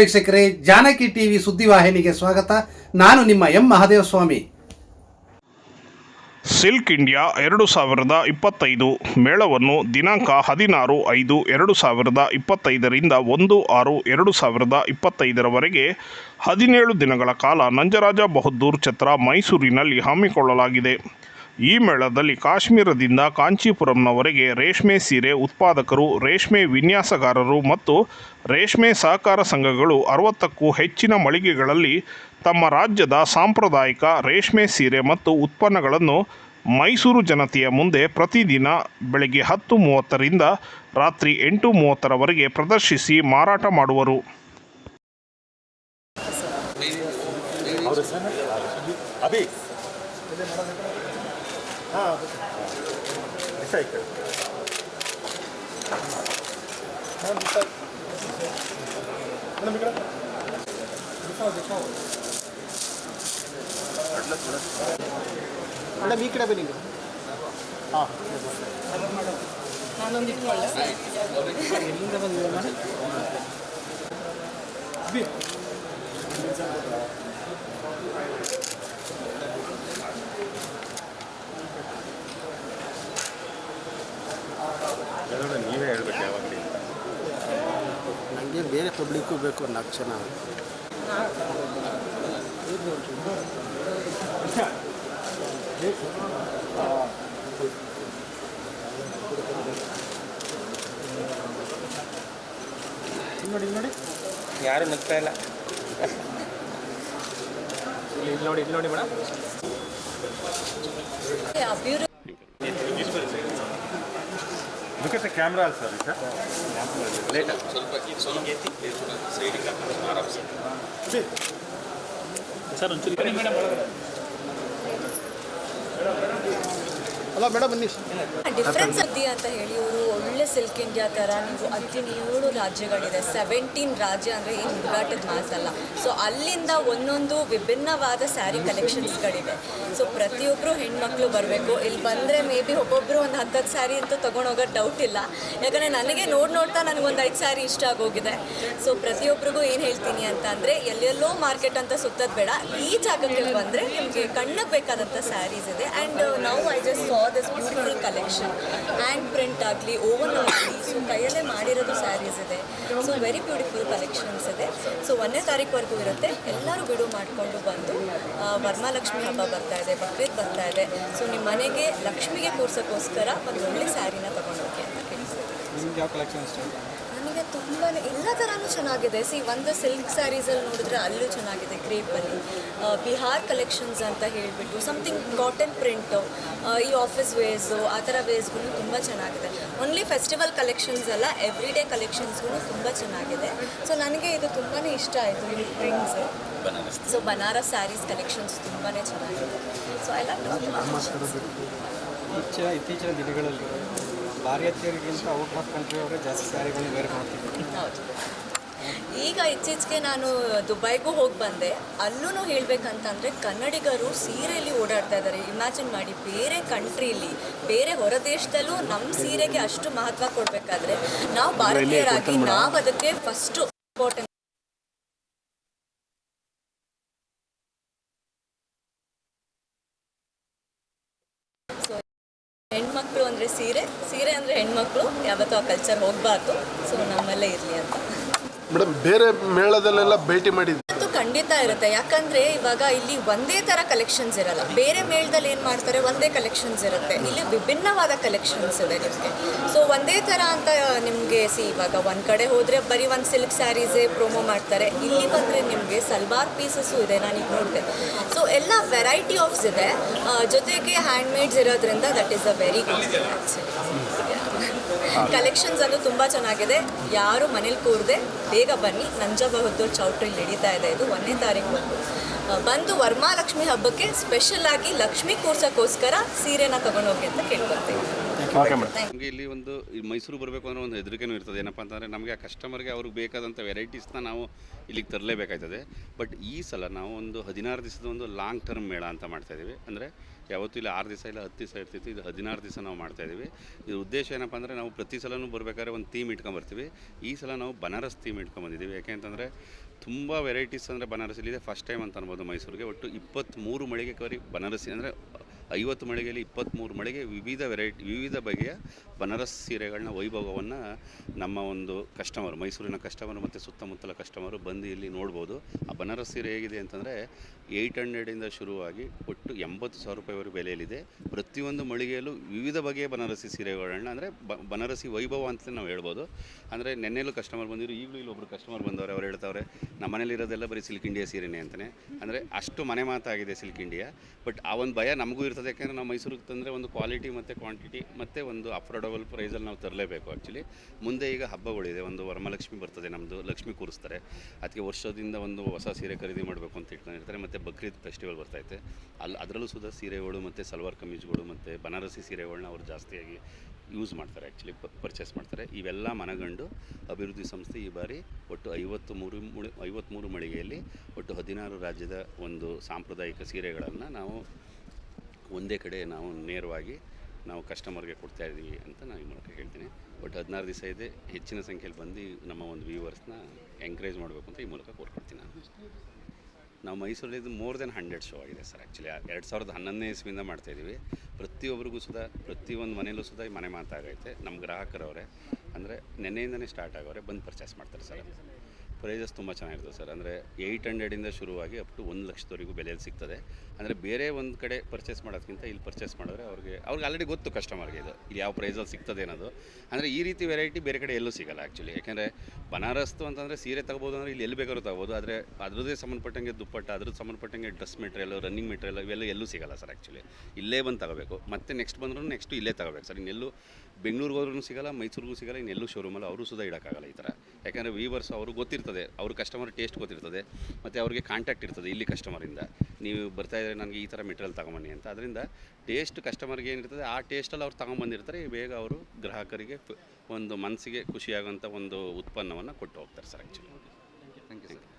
ವೀಕ್ಷಕರೇ, ಜಾನಕಿ ಟಿವಿ ಸುದ್ದಿವಾಹಿನಿಗೆ ಸ್ವಾಗತ. ನಾನು ನಿಮ್ಮ ಎಂ ಮಹಾದೇವಸ್ವಾಮಿ. ಸಿಲ್ಕ್ ಇಂಡಿಯಾ ಎರಡು ಸಾವಿರದ ಇಪ್ಪತ್ತೈದು ಮೇಳವನ್ನು ದಿನಾಂಕ ಹದಿನಾರು ಐದು ಎರಡು ಸಾವಿರದ ಇಪ್ಪತ್ತೈದರಿಂದ ಒಂದು ಆರು ಎರಡು ಸಾವಿರದ ಇಪ್ಪತ್ತೈದರವರೆಗೆ ಹದಿನೇಳು ದಿನಗಳ ಕಾಲ ನಂಜರಾಜ ಬಹದ್ದೂರ್ ಛತ್ರ ಮೈಸೂರಿನಲ್ಲಿ ಹಮ್ಮಿಕೊಳ್ಳಲಾಗಿದೆ. ಈ ಮೇಳದಲ್ಲಿ ಕಾಶ್ಮೀರದಿಂದ ಕಾಂಚೀಪುರಂನವರೆಗೆ ರೇಷ್ಮೆ ಸೀರೆ ಉತ್ಪಾದಕರು, ರೇಷ್ಮೆ ವಿನ್ಯಾಸಗಾರರು ಮತ್ತು ರೇಷ್ಮೆ ಸಹಕಾರ ಸಂಘಗಳು ಅರವತ್ತಕ್ಕೂ ಹೆಚ್ಚಿನ ಮಳಿಗೆಗಳಲ್ಲಿ ತಮ್ಮ ರಾಜ್ಯದ ಸಾಂಪ್ರದಾಯಿಕ ರೇಷ್ಮೆ ಸೀರೆ ಮತ್ತು ಉತ್ಪನ್ನಗಳನ್ನು ಮೈಸೂರು ಜನತೆಯ ಮುಂದೆ ಪ್ರತಿದಿನ ಬೆಳಗ್ಗೆ ಹತ್ತು ಮೂವತ್ತರಿಂದ ರಾತ್ರಿ ಎಂಟು ಮೂವತ್ತರವರೆಗೆ ಪ್ರದರ್ಶಿಸಿ ಮಾರಾಟ ಮಾಡುವರು. é isso aí, cara. Manda isso aí. anda o microfone. ಅಲ್ಲ ಮೀಕಡೆ ಬನ್ನಿ ಹಾಂ ನಾನೊಂದು ಇಟ್ಕೊಳ್ಳೆ ಎಲ್ಲಿಂದ ಬಂದಿದೆ ಮೇಡಮ್ ಪಬ್ಲಿಕ್ಕು ಬೇಕು ನಾಲ್ಕು ಜನ ನೋಡಿ ಇಲ್ಲಿ ನೋಡಿ. ಯಾರು ನಗ್ತಾ ಇಲ್ಲ? ಇಲ್ಲಿ ಇಲ್ಲಿ ನೋಡಿ ಇಲ್ಲಿ ನೋಡಿ madam. Look at the camera also, Rita. Later. Hello madam ಬನ್ನಿ. ಡಿಫ್ರೆನ್ಸ್ ಅದಿ ಅಂತ ಹೇಳಿ ಇವರು ಒಳ್ಳೆ ಸಿಲ್ಕ್ ಇಂಡಿಯಾ ಥರ ನೀವು ಹದಿನೇಳು ರಾಜ್ಯಗಳಿದೆ. ಸೆವೆಂಟೀನ್ ರಾಜ್ಯ ಅಂದರೆ ಏನು ಹುಡುಗಾಟದ ಮಾತಲ್ಲ ಸೊ ಅಲ್ಲಿಂದ ಒಂದೊಂದು ವಿಭಿನ್ನವಾದ ಸ್ಯಾರಿ ಕಲೆಕ್ಷನ್ಸ್ಗಳಿದೆ ಸೊ ಪ್ರತಿಯೊಬ್ಬರು ಹೆಣ್ಮಕ್ಳು ಬರಬೇಕು. ಇಲ್ಲಿ ಬಂದರೆ ಮೇ ಬಿ ಒಬ್ಬೊಬ್ಬರು ಒಂದು ಹತ್ತತ್ತು ಸ್ಯಾರಿ ಅಂತ ತೊಗೊಂಡೋಗೋದು ಡೌಟ್ ಇಲ್ಲ. ಯಾಕಂದರೆ ನನಗೆ ನೋಡಿ ನೋಡ್ತಾ ನನಗೊಂದು ಐದು ಸ್ಯಾರಿ ಇಷ್ಟ ಆಗೋಗಿದೆ. ಸೊ ಪ್ರತಿಯೊಬ್ಬರಿಗೂ ಏನು ಹೇಳ್ತೀನಿ ಅಂತ ಅಂದರೆ, ಎಲ್ಲೆಲ್ಲೋ ಮಾರ್ಕೆಟ್ ಅಂತ ಸುತ್ತೋದು ಬೇಡ. ಈ ಜಾಗಕ್ಕೆ ಬಂದರೆ ನಿಮಗೆ ಕಣ್ಣಿಗೆ ಬೇಕಾದಂಥ ಸ್ಯಾರೀಸ್ ಇದೆ. ಆ್ಯಂಡ್ ನಾವು I just this beautiful collection hand print ಆಗಲಿ ಓವನ್ ಆಗಲಿ ಸೊ ಕೈಯಲ್ಲೇ ಮಾಡಿರೋದು ಸ್ಯಾರೀಸ್ ಇದೆ. ಸೊ ವೆರಿ ಬ್ಯೂಟಿಫುಲ್ ಕಲೆಕ್ಷನ್ಸ್ ಇದೆ. ಸೊ ಒಂದನೇ ತಾರೀಕುವರೆಗೂ ಇರುತ್ತೆ. ಎಲ್ಲರೂ ಬಿಡು ಮಾಡಿಕೊಂಡು ಬಂದು ವರ್ಮಾಲಕ್ಷ್ಮಿ ವರಮಹಾಲಕ್ಷ್ಮಿ ಹಬ್ಬ ಬರ್ತಾ ಇದೆ ಬಕ್ರೀದ್ ಬರ್ತಾ ಇದೆ. ಸೊ ನಿಮ್ಮ ಮನೆಗೆ ಲಕ್ಷ್ಮಿಗೆ ಕೂರ್ಸೋಕ್ಕೋಸ್ಕರ ಒಂದು ಒಳ್ಳೆ ಸ್ಯಾರಿನ ತೊಗೊಂಡೋಗಿ ಅಂತ ನನಗೆ ತುಂಬಾ ಎಲ್ಲ ಥರನೂ ಚೆನ್ನಾಗಿದೆ. ಸಿ ಒಂದು ಸಿಲ್ಕ್ ಸ್ಯಾರೀಸಲ್ಲಿ ನೋಡಿದ್ರೆ ಅಲ್ಲೂ ಚೆನ್ನಾಗಿದೆ ಕ್ರೇಪಲ್ಲಿ ಬಿಹಾರ್ ಕಲೆಕ್ಷನ್ಸ್ ಅಂತ ಹೇಳಿಬಿಟ್ಟು ಸಮಥಿಂಗ್ ಕಾಟನ್ ಪ್ರಿಂಟು ಈ ಆಫೀಸ್ ವೇಸು ಆ ಥರ ವೇಸ್ಗಳು ತುಂಬ ಚೆನ್ನಾಗಿದೆ ಓನ್ಲಿ ಫೆಸ್ಟಿವಲ್ ಕಲೆಕ್ಷನ್ಸ್ ಅಲ್ಲ ಎವ್ರಿ ಡೇ ಕಲೆಕ್ಷನ್ಸ್ಗಳು ತುಂಬ ಚೆನ್ನಾಗಿದೆ ಸೊ ನನಗೆ ಇದು ತುಂಬಾ ಇಷ್ಟ ಆಯಿತು ಈ prints so Banaras saris collections ತುಂಬಾ ಚೆನ್ನಾಗಿದೆ ಸೊ ಐ ಲವ್ ಇತ್ತೀಚಿನ ಇತ್ತೀಚಿನ ದಿನಗಳಲ್ಲಿ ಭಾರತೀಯರಿಗಿಂತ ಔಟ್ ಆಫ್ ಕಂಟ್ರಿ ಅವರೇ ಜಾಸ್ತಿ ಸ್ಯಾರಿಗಳನ್ನ ವೇರ್ ಮಾಡ್ತಿದ್ದಾರೆ. ಹೌದು. ಈಗ ಇತ್ತೀಚೆಗೆ ನಾನು ದುಬೈಗೂ ಹೋಗಿ ಬಂದೆ. ಅಲ್ಲೂ ಹೇಳಬೇಕಂತಂದರೆ ಕನ್ನಡಿಗರು ಸೀರೆಯಲ್ಲಿ ಓಡಾಡ್ತಾ ಇದ್ದಾರೆ. ಇಮ್ಯಾಜಿನ್ ಮಾಡಿ ಬೇರೆ ಕಂಟ್ರಿಲಿ ಬೇರೆ ಹೊರ ದೇಶದಲ್ಲೂ ನಮ್ಮ ಸೀರೆಗೆ ಅಷ್ಟು ಮಹತ್ವ ಕೊಡಬೇಕಾದ್ರೆ ನಾವು ಭಾರತೀಯರಾಗಿ ನಾವು ಅದಕ್ಕೆ ಫಸ್ಟು ಇಂಪಾರ್ಟೆಂಟ್ ಹೆಣ್ಮಕ್ಳು ಅಂದರೆ ಸೀರೆ ಸೀರೆ ಅಂದರೆ ಹೆಣ್ಮಕ್ಳು. ಯಾವತ್ತೂ ಆ ಕಲ್ಚರ್ ಹೋಗಬಾರ್ದು. ಸೊ ನಮ್ಮಲ್ಲೇ ಇರಲಿ ಅಂತ. ಮೇಡಮ್, ಬೇರೆ ಮೇಳದಲ್ಲೆಲ್ಲ ಭೇಟಿ ಮಾಡಿದ್ವಿ ಖಂಡಿತ ಇರುತ್ತೆ. ಯಾಕಂದ್ರೆ ಇವಾಗ ಇಲ್ಲಿ ಒಂದೇ ತರ ಕಲೆಕ್ಷನ್ಸ್ ಇರಲ್ಲ. ಬೇರೆ ಮೇಳದಲ್ಲಿ ಏನ್ ಮಾಡ್ತಾರೆ? ಒಂದೇ ಕಲೆಕ್ಷನ್ಸ್ ಇರುತ್ತೆ. ಇಲ್ಲಿ ವಿಭಿನ್ನವಾದ ಕಲೆಕ್ಷನ್ಸ್ ಇದೆ ನಿಮಗೆ. ಸೊ ಒಂದೇ ತರ ಅಂತ ನಿಮಗೆ ಸಿ ಇವಾಗ ಒಂದ್ ಕಡೆ ಹೋದ್ರೆ ಬರೀ ಒಂದು ಸಿಲ್ಕ್ ಸ್ಯಾರೀಸೇ ಪ್ರೊಮೋ ಮಾಡ್ತಾರೆ. ಇಲ್ಲಿ ಬಂದ್ರೆ ನಿಮಗೆ ಸಲ್ವಾರ್ ಪೀಸಸ್ಸು ಇದೆ. ನಾನೀಗ ನೋಡಿದೆ. ಸೊ ಎಲ್ಲ ವೆರೈಟಿ ಆಫ್ಸ್ ಇದೆ. ಜೊತೆಗೆ ಜೊತೆಗೆ ಹ್ಯಾಂಡ್ಮೇಡ್ಸ್ ಇರೋದ್ರಿಂದ that is a very good collections ಅದು ತುಂಬ ಚೆನ್ನಾಗಿದೆ. ಯಾರು ಮನೇಲಿ ಕೂರದೆ ಬೇಗ ಬನ್ನಿ. ನಂಜ ಬಹದ್ದೂರ್ ಚೌಟ್ರಿ ನಡೀತಾ ಇದೆ. ಇದು ಒಂದನೇ ತಾರೀಕು ಬಂದು ಬಂದು ವರ್ಮಾಲಕ್ಷ್ಮಿ ಹಬ್ಬಕ್ಕೆ ಸ್ಪೆಷಲ್ ಆಗಿ ಲಕ್ಷ್ಮಿ ಕೂರ್ಸೋಕ್ಕೋಸ್ಕರ ಸೀರೆನ ತಗೊಂಡೋಗಿ ಅಂತ ಕೇಳ್ಕೊಳ್ತೀನಿ. ಓಕೆ ಮೇಡಮ್ ನಮಗೆ ಇಲ್ಲಿ ಒಂದು ಈ ಮೈಸೂರು ಬರಬೇಕು ಅಂದರೆ ಒಂದು ಹೆದರಿಕೆನೂ ಇರ್ತದೆ. ಏನಪ್ಪ ಅಂತಂದರೆ ನಮಗೆ ಆ ಕಸ್ಟಮರ್ಗೆ ಅವ್ರಿಗೆ ಬೇಕಾದಂಥ ವೆರೈಟೀಸ್ನ ನಾವು ಇಲ್ಲಿಗೆ ತರಲೇಬೇಕಾಯ್ತದೆ. ಬಟ್ ಈ ಸಲ ನಾವು ಒಂದು ಹದಿನಾರು ದಿವಸದ ಒಂದು ಲಾಂಗ್ ಟರ್ಮ್ ಮೇಳ ಅಂತ ಮಾಡ್ತಾಯಿದ್ದೀವಿ ಅಂದರೆ ಯಾವತ್ತೂ ಇಲ್ಲಿ ಆರು ದಿವಸ ಇಲ್ಲ ಹತ್ತು ದಿವಸ ಇರ್ತಿತ್ತು. ಇದು ಹದಿನಾರು ದಿವಸ ನಾವು ಮಾಡ್ತಾ ಇದ್ದೀವಿ ಇದ್ರ ಉದ್ದೇಶ ಏನಪ್ಪ ಅಂದರೆ ನಾವು ಪ್ರತಿ ಸಲನೂ ಬರಬೇಕಾದ್ರೆ ಒಂದು ಥೀಮ್ ಇಟ್ಕೊಂಬರ್ತೀವಿ ಈ ಸಲ ನಾವು ಬನಾರಸ್ ಥೀಮ್ ಇಟ್ಕೊಂಬಂದಿದ್ದೀವಿ ಯಾಕೆ ಅಂತಂದರೆ ತುಂಬ ವೆರೈಟೀಸ್ ಅಂದರೆ ಬನಾರಸಿಲಿದೆ ಫಸ್ಟ್ ಟೈಮ್ ಅಂತ ಅನ್ಬೋದು ಮೈಸೂರಿಗೆ. ಒಟ್ಟು ಇಪ್ಪತ್ತ್ಮೂರು ಮಳಿಗೆ ಕವರಿ ಬನಾರಸಿ ಅಂದರೆ ಐವತ್ತು ಮಳಿಗೆಯಲ್ಲಿ ಇಪ್ಪತ್ತ್ಮೂರು ಮಳಿಗೆ ವಿವಿಧ ವೆರೈಟಿ ವಿವಿಧ ಬಗೆಯ ಬನಾರಸ್ ಸೀರೆಗಳನ್ನ, ವೈಭವವನ್ನು ನಮ್ಮ ಒಂದು ಕಸ್ಟಮರ್ ಮೈಸೂರಿನ ಕಸ್ಟಮರ್ ಮತ್ತು ಸುತ್ತಮುತ್ತಲ ಕಸ್ಟಮರು ಬಂದು ಇಲ್ಲಿ ನೋಡ್ಬೋದು. ಆ ಬನಾರಸ್ ಸೀರೆ ಹೇಗಿದೆ ಅಂತಂದರೆ ಏಯ್ಟ್ ಹಂಡ್ರೆಡಿಂದ ಶುರುವಾಗಿ ಒಟ್ಟು ಎಂಬತ್ತು ಸಾವಿರ ರೂಪಾಯಿವರೆಗೆ ಬೆಲೆಯಲ್ಲಿದೆ. ಪ್ರತಿಯೊಂದು ಮಳಿಗೆಯಲ್ಲೂ ವಿವಿಧ ಬಗೆಯ ಬನಾರಸಿ ಸೀರೆಗಳನ್ನ ಅಂದರೆ ಬನಾರಸಿ ವೈಭವ ಅಂತ ನಾವು ಹೇಳ್ಬೋದು. ಅಂದರೆ ನೆನ್ನೆಲ್ಲೂ ಕಸ್ಟಮರ್ ಬಂದಿರು ಈಗಲೂ ಇಲ್ಲಿ ಒಬ್ಬರು ಕಸ್ಟಮರ್ ಬಂದವರು, ಅವ್ರು ಹೇಳ್ತಾವ್ರೆ, ನಮ್ಮ ಮನೇಲಿರೋದೆಲ್ಲ ಬರೀ ಸಿಲ್ಕ್ ಇಂಡಿಯಾ ಸೀರೆನೇ ಅಂತಲೇ ಅಂದರೆ ಅಷ್ಟು ಮನೆ ಮಾತಾಗಿದೆ ಸಿಲ್ಕ್ ಇಂಡಿಯಾ ಬಟ್ ಆ ಒಂದು ಭಯ ನಮಗೂ ಇರ್ತದೆ ಯಾಕೆಂದರೆ ನಾವು ಮೈಸೂರಿಗೆ ತಂದರೆ ಒಂದು ಕ್ವಾಲಿಟಿ ಮತ್ತು ಕ್ವಾಂಟಿಟಿ ಮತ್ತು ಒಂದು ಅಫೋರ್ಡಬಲ್ ಪ್ರೈಸಲ್ಲಿ ನಾವು ತರಲೇಬೇಕು ಆ್ಯಕ್ಚುಲಿ ಮುಂದೆ ಈಗ ಹಬ್ಬಗಳಿದೆ. ಒಂದು ವರಮಲಕ್ಷ್ಮಿ ಬರ್ತದೆ ನಮ್ಮದು ಲಕ್ಷ್ಮಿ ಕೂರಿಸ್ತಾರೆ. ಅದಕ್ಕೆ ವರ್ಷದಿಂದ ಒಂದು ಹೊಸ ಸೀರೆ ಖರೀದಿ ಮಾಡಬೇಕು ಅಂತ ಇಟ್ಕೊಂಡಿರ್ತಾರೆ. ಮತ್ತು ಬಕ್ರೀದ್ ಫೆಸ್ಟಿವಲ್ ಬರ್ತೈತೆ ಅಲ್ಲಿ ಅದರಲ್ಲೂ ಸುಧಾ ಸೀರೆಗಳು ಮತ್ತು ಸಲ್ವಾರ್ ಕಮೀಜ್ಗಳು ಮತ್ತು ಬನಾರಸಿ ಸೀರೆಗಳನ್ನ ಅವ್ರು ಜಾಸ್ತಿಯಾಗಿ ಯೂಸ್ ಮಾಡ್ತಾರೆ ಆ್ಯಕ್ಚುಲಿ ಪರ್ಚೇಸ್ ಮಾಡ್ತಾರೆ. ಇವೆಲ್ಲ ಮನಗಂಡು ಅಭಿವೃದ್ಧಿ ಸಂಸ್ಥೆ ಈ ಬಾರಿ ಒಟ್ಟು ಐವತ್ತು ಮೂರು ಮುಳಿ ಐವತ್ತ್ಮೂರು ಮಳಿಗೆಯಲ್ಲಿ ಒಟ್ಟು ಹದಿನಾರು ರಾಜ್ಯದ ಒಂದು ಸಾಂಪ್ರದಾಯಿಕ ಸೀರೆಗಳನ್ನು ನಾವು ಒಂದೇ ಕಡೆ ನಾವು ನೇರವಾಗಿ ನಾವು ಕಸ್ಟಮರ್ಗೆ ಕೊಡ್ತಾ ಇದ್ದೀವಿ ಅಂತ ನಾನು ಈ ಮೂಲಕ ಹೇಳ್ತೀನಿ. ಬಟ್ ಹದಿನಾರು ದಿವಸ ಇದೆ, ಹೆಚ್ಚಿನ ಸಂಖ್ಯೆಯಲ್ಲಿ ಬಂದು ನಮ್ಮ ಒಂದು ವ್ಯೂವರ್ಸ್ನ ಎಂಕರೇಜ್ ಮಾಡಬೇಕು ಅಂತ ಈ ಮೂಲಕ ಕೋರ್ಕೊಡ್ತೀನಿ ನಾನು. ನಾವು ಮೈಸೂರಲ್ಲಿ ಮೋರ್ ದೆನ್ ಹಂಡ್ರೆಡ್ ಶೋ ಆಗಿದೆ ಸರ್ ಆ್ಯಕ್ಚುಲಿ ಎರಡು ಸಾವಿರದ ಹನ್ನೊಂದನೇ ಇಸ್ವಿಯಿಂದ ಮಾಡ್ತಾಯಿದ್ದೀವಿ ಪ್ರತಿಯೊಬ್ಬರಿಗೂ ಸುಧಾ ಪ್ರತಿಯೊಂದು ಮನೆಯಲ್ಲೂ ಸುಧಾ ಈ ಮನೆ ಮಾತಾಗೈತೆ ನಮ್ಮ ಗ್ರಾಹಕರವರೇ, ಅಂದರೆ ನೆನ್ನೆಯಿಂದನೇ ಸ್ಟಾರ್ಟ್ ಆಗೋರೆ, ಬಂದು ಪರ್ಚೇಸ್ ಮಾಡ್ತಾರೆ ಸರ್. ಪ್ರೈಸಸ್ ತುಂಬ ಚೆನ್ನಾಗಿರ್ತದೆ ಸರ್. ಅಂದರೆ ಏಯ್ಟ್ ಹಂಡ್ರೆಡಿಂದ ಶುರುವಾಗಿ ಅಪ್ ಟು ಒಂದು ಲಕ್ಷದವರೆಗೂ ಬೆಲೆಯಲ್ಲಿ ಸಿಗ್ತದೆ. ಅಂದರೆ ಬೇರೆ ಒಂದು ಕಡೆ ಪರ್ಚೇಸ್ ಮಾಡೋದಕ್ಕಿಂತ ಇಲ್ಲಿ ಪರ್ಚೇಸ್ ಮಾಡಿದ್ರೆ ಅವ್ರಿಗೆ ಅವ್ರಿಗೆ ಆಲ್ರೆಡಿ ಗೊತ್ತು ಕಸ್ಟಮರ್ಗೆ ಇದು. ಇಲ್ಲಿ ಯಾವ ಪ್ರೈಸಲ್ಲಿ ಸಿಗ್ತದೆ ಅನ್ನೋದು. ಅಂದರೆ ಈ ರೀತಿ ವೆರೈಟಿ ಬೇರೆ ಕಡೆ ಎಲ್ಲೂ ಸಿಗಲ್ಲ ಆ್ಯಕ್ಚುಲಿ ಯಾಕೆಂದರೆ ಬನಾರಸ್ತು ಅಂತಂದರೆ ಸೀರೆ ತಗೋಬೋದು ಅಂದರೆ ಇಲ್ಲಿ ಎಲ್ಲಿ ಬೇಕಾದ್ರೂ ತಗೋಬೋದು. ಆದರೆ ಅದ್ರದ್ದೇ ಸಂಬಂಧಪಟ್ಟಂಗೆ ದುಪ್ಪಟ್ಟ, ಅದ್ರದ್ದು ಸಂಬಂಧಪಟ್ಟಂಗೆ ಡ್ರೆಸ್ ಮೆಟೀರಿಯಲ್ ರನ್ನಿಂಗ್ ಮೆಟೀರಿಯಲ್ ಇವೆಲ್ಲ ಎಲ್ಲೂ ಸಿಗಲ್ಲ ಸರ್ ಆ್ಯಕ್ಚುಲಿ ಇಲ್ಲೇ ಬಂದು ತಗೋಬೇಕು. ಮತ್ತೆ ನೆಕ್ಸ್ಟ್ ಬಂದ್ರೂ ನೆಕ್ಸ್ಟು ಇಲ್ಲೇ ತಗೋಬೇಕು ಸರ್. ಇನ್ನೆಲ್ಲೂ ಬೆಂಗಳೂರಿಗೆ ಹೋದ್ರೂ ಸಿಗಲ್ಲ, ಮೈಸೂರಿಗೂ ಸಿಗಲ್ಲ, ಇನ್ನೆಲ್ಲೂ ಶೋರೂಮಲ್ಲಿ ಅವರು ಸುಧಾ ಇಡೋಕ್ಕಾಗಲ್ಲ ಈ ಥರ. ಯಾಕೆಂದರೆ ವೀವರ್ಸ್ ಅವರು ಗೊತ್ತಿರ್ತದೆ ಅವ್ರ ಕಸ್ಟಮರ್ ಟೇಸ್ಟ್ ಗೊತ್ತಿರ್ತದೆ. ಮತ್ತು ಅವ್ರಿಗೆ ಕಾಂಟ್ಯಾಕ್ಟ್ ಇರ್ತದೆ ಇಲ್ಲಿ ಕಸ್ಟಮರಿಂದ ನೀವು ಬರ್ತಾ ಇದ್ದರೆ ನನಗೆ ಈ ಥರ ಮೆಟೀರಿಯಲ್ ತಗೊಂಬನ್ನಿ ಅಂತ. ಅದರಿಂದ ಟೇಸ್ಟ್ ಕಸ್ಟಮರ್ಗೆ ಏನಿರ್ತದೆ, ಆ ಟೇಸ್ಟಲ್ಲಿ ಅವ್ರು ತಗೊಂಬಂದಿರ್ತಾರೆ. ಬೇಗ ಅವರು ಗ್ರಾಹಕರಿಗೆ ಒಂದು ಮನಸ್ಸಿಗೆ ಖುಷಿಯಾಗುವಂಥ ಒಂದು ಉತ್ಪನ್ನವನ್ನು ಕೊಟ್ಟು ಹೋಗ್ತಾರೆ ಸರ್ ಆ್ಯಕ್ಚುಲಿ